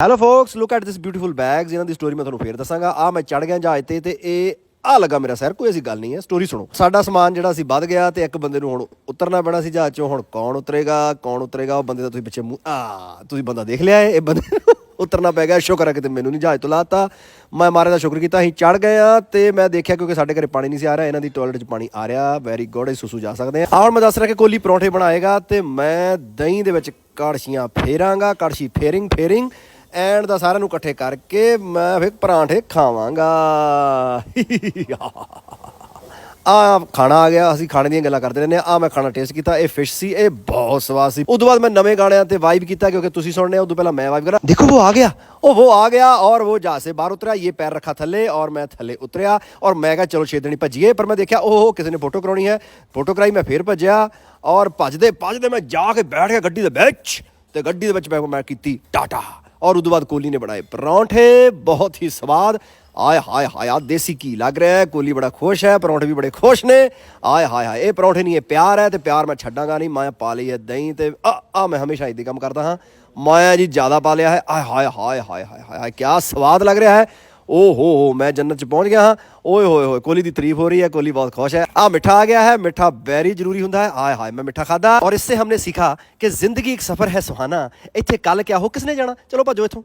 Hello focus look at this beautiful bags ਇਹਨਾਂ ਦੀ story ਮੈਂ ਤੁਹਾਨੂੰ ਫੇਰ ਦੱਸਾਂਗਾ। ਆ ਮੈਂ ਚੜ ਗਿਆ ਜਹਾਜ਼ ਤੇ ਤੇ ਇਹ ਆ ਲੱਗਾ ਮੇਰਾ ਸਰ। ਕੋਈ ਐਸੀ ਗੱਲ ਨਹੀਂ ਹੈ। ਸਟੋਰੀ ਸੁਣੋ। ਸਾਡਾ ਸਮਾਨ ਜਿਹੜਾ ਸੀ ਵੱਧ ਗਿਆ ਤੇ ਇੱਕ ਬੰਦੇ ਨੂੰ ਹੁਣ ਉਤਰਨਾ ਪੈਣਾ ਸੀ ਜਹਾਜ਼ ਚੋਂ। ਹੁਣ ਕੌਣ ਉਤਰੇਗਾ ਕੌਣ ਉਤਰੇਗਾ? ਉਹ ਬੰਦੇ ਦਾ ਤੁਸੀਂ ਪਿੱਛੇ ਮੂੰਹ ਆ ਤੁਸੀਂ ਬੰਦਾ ਦੇਖ ਲਿਆ ਇਹ। ਬੰਦੇ ਉਤਰਨਾ ਪੈ ਗਿਆ। ਸ਼ੁਕਰ ਹੈ ਕਿ ਮੈਨੂੰ ਨਹੀਂ ਜਹਾਜ਼ ਤੋਂ ਲਾਤਾ। ਮੈਂ ਮਾਰੇ ਦਾ ਸ਼ੁਕਰ ਕੀਤਾ। ਅਸੀਂ ਚੜ ਗਏ ਆ ਤੇ ਮੈਂ ਦੇਖਿਆ ਕਿਉਂਕਿ ਸਾਡੇ ਘਰੇ ਪਾਣੀ ਨਹੀਂ ਸੀ ਆ ਰਿਹਾ। ਇਹਨਾਂ ਦੀ ਟਾਇਲਟ 'ਚ ਪਾਣੀ ਆ ਰਿਹਾ। ਵੈਰੀ ਗੁੱਡ ਸੁਸੂ ਜਾ ਸਕਦੇ ਆ ਆਹ ਹੁਣ ਮੈਂ ਦੱਸ ਰਿਹਾ ਕਿ ਕੋਲੀ ਪਰੌਂਠੇ ਬਣਾਏਗਾ ਤੇ ਮੈਂ ਦਹੀਂ ਦੇ ਵਿੱਚ ਕੜਛੀਆਂ ਫੇਰਾਂਗਾ। ਕੜਛੀ ਫੇਰਿੰਗ ਫੇਰਿੰਗ। ਐਂਡ ਦਾ ਸਾਰਿਆਂ ਨੂੰ ਇਕੱਠੇ ਕਰਕੇ ਮੈਂ ਫਿਰ ਪਰਾਂਠੇ ਖਾਵਾਂਗਾ। ਆ ਖਾਣਾ ਆ ਗਿਆ, ਅਸੀਂ ਖਾਣੇ ਦੀਆਂ ਗੱਲਾਂ ਕਰਦੇ ਰਹਿੰਦੇ ਆ ਆ ਮੈਂ ਖਾਣਾ ਟੇਸਟ ਕੀਤਾ, ਇਹ ਫਿਸ਼ ਸੀ, ਇਹ ਬਹੁਤ ਸਵਾਦ ਸੀ। ਉਦੋਂ ਬਾਅਦ ਮੈਂ ਨਵੇਂ ਗਾਣਿਆਂ ਤੇ ਵਾਈਬ ਕੀਤਾ, ਕਿਉਂਕਿ ਤੁਸੀਂ ਸੁਣਨੇ ਆ ਤੋਂ ਪਹਿਲਾਂ ਮੈਂ ਵਾਈਬ ਕਰਾਂ। ਦੇਖੋ, ਉਹ ਆ ਗਿਆ, ਉਹ ਉਹ ਆ ਗਿਆ ਔਰ ਉਹ ਜਾ ਸੇ ਬਾਹਰ ਉਤਰਿਆ, ਇਹ ਪੈਰ ਰੱਖਾ ਥੱਲੇ ਔਰ ਮੈਂ ਥੱਲੇ ਉਤਰਿਆ ਔਰ ਮੈਂ ਕਿਹਾ, ਚਲੋ ਛੇ ਦਿਨੀ ਭੱਜੀਏ, ਪਰ ਮੈਂ ਦੇਖਿਆ ਉਹ ਕਿਸੇ ਨੇ ਫੋਟੋ ਕਰਾਉਣੀ ਹੈ। ਫੋਟੋ ਕਰਾਈ, ਮੈਂ ਫੇਰ ਭੱਜਿਆ ਔਰ ਭੱਜਦੇ ਭੱਜਦੇ ਮੈਂ ਜਾ ਕੇ ਬੈਠ ਗਿਆ ਗੱਡੀ ਦੇ ਵਿੱਚ ਤੇ ਗੱਡੀ ਦੇ ਵਿੱਚ ਮੈਂ ਮੈਂ ਕੀਤੀ ਟਾਟਾ। ਔਰ ਉਦੋਂ ਬਾਅਦ ਕੋਹਲੀ ਨੇ ਬਣਾਏ ਪਰੌਂਠੇ ਬਹੁਤ ਹੀ ਸਵਾਦ ਆਏ ਹਾਏ ਹਾਏ ਆ ਦੇਸੀ ਕੀ ਲੱਗ ਰਿਹਾ ਹੈ ਕੋਹਲੀ ਬੜਾ ਖੁਸ਼ ਹੈ ਪਰੌਂਠੇ ਵੀ ਬੜੇ ਖੁਸ਼ ਨੇ ਆਏ ਹਾਏ ਹਾਏ ਇਹ ਪਰੌਂਠੇ ਨਹੀਂ ਇਹ ਪਿਆਰ ਹੈ ਤੇ ਪਿਆਰ ਮੈਂ ਛੱਡਾਂਗਾ ਨਹੀਂ ਮੈਂ ਪਾ ਲਈ ਹੈ ਦਹੀਂ ਤੇ ਆ ਆ ਮੈਂ ਹਮੇਸ਼ਾ ਇਦਾਂ ਕੰਮ ਕਰਦਾ ਹਾਂ ਮਾਇਆ ਜੀ ਜ਼ਿਆਦਾ ਪਾ ਲਿਆ ਹੈ ਆਏ ਹਾਏ ਹਾਏ ਹਾਏ ਹਾਏ ਹਾਏ ਹਾਏ ਕੀ ਸਵਾਦ ਲੱਗ ਰਿਹਾ ਹੈ ਓ ਹੋ ਹੋ ਮੈਂ ਜੰਨਤ ਚ ਪਹੁੰਚ ਗਿਆ ਹਾਂ ਓਏ ਹੋਏ ਹੋਏ ਕੋਹਲੀ ਦੀ ਤਾਰੀਫ ਹੋ ਰਹੀ ਹੈ ਕੋਹਲੀ ਬਹੁਤ ਖੁਸ਼ ਹੈ ਆ ਮਿੱਠਾ ਆ ਗਿਆ ਹੈ ਮਿੱਠਾ ਵੈਰੀ ਜ਼ਰੂਰੀ ਹੁੰਦਾ ਹੈ ਆਏ ਹਾਏ ਮੈਂ ਮਿੱਠਾ ਖਾਦਾ ਔਰ इससे हमने सीखा कि जिंदगी एक सफर है सुहाना ਇੱਥੇ ਕੱਲ ਕਿਆ ਹੋ ਕਿਸਨੇ ਜਾਣਾ ਚਲੋ ਭੱਜੋ ਇੱਥੋਂ